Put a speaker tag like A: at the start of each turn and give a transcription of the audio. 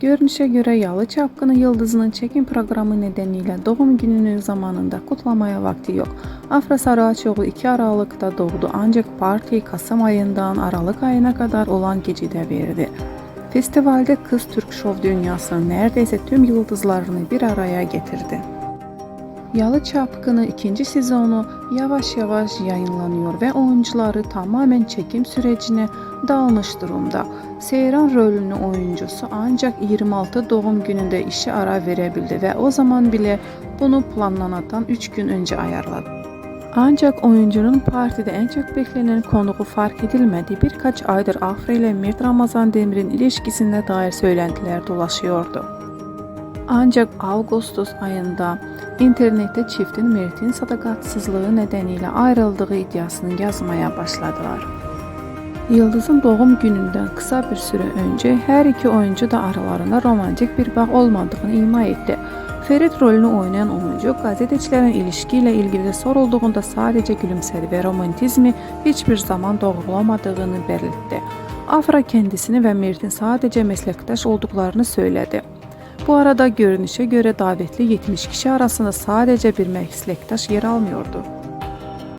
A: Görünüşe göre Yalı Çapkını Yıldızı'nın çekim programı nedeniyle doğum gününü zamanında kutlamaya vakti yok. Afra Saraçoğlu 2 Aralık'ta doğdu ancak partiyi Kasım ayından Aralık ayına kadar olan gecede verdi. Festivalde Kız Türk Şov dünyasının neredeyse tüm yıldızlarını bir araya getirdi. Yalı Çapkını ikinci sezonu yavaş yavaş yayınlanıyor ve oyuncuları tamamen çekim sürecine dağılmış durumda. Seyran rolünün oyuncusu ancak 26 doğum gününde işe ara verebildi ve o zaman bile bunu planlanandan 3 gün önce ayarladı. Ancak oyuncunun partide en çok beklenen konuğu fark edilmedi. Birkaç aydır Afra ile Mert Ramazan Demir'in ilişkisine dair söylentiler dolaşıyordu. Ancak Ağustos ayında internette çiftin Mert'in sadakatsızlığı nedeniyle ayrıldığı iddiasını yazmaya başladılar. Yıldız'ın doğum gününden kısa bir süre önce her iki oyuncu da aralarında romantik bir bağ olmadığını ima etti. Ferit rolünü oynayan oyuncu gazetecilerin ilişkiyle ilgili sorulduğunda sadece gülümsedi ve romantizmi hiçbir zaman doğrulamadığını belirtti. Afra kendisini ve Mert'in sadece meslektaş olduklarını söyledi. Bu arada görünüşe göre davetli 70 kişi arasında sadece bir meslektaş yer almıyordu.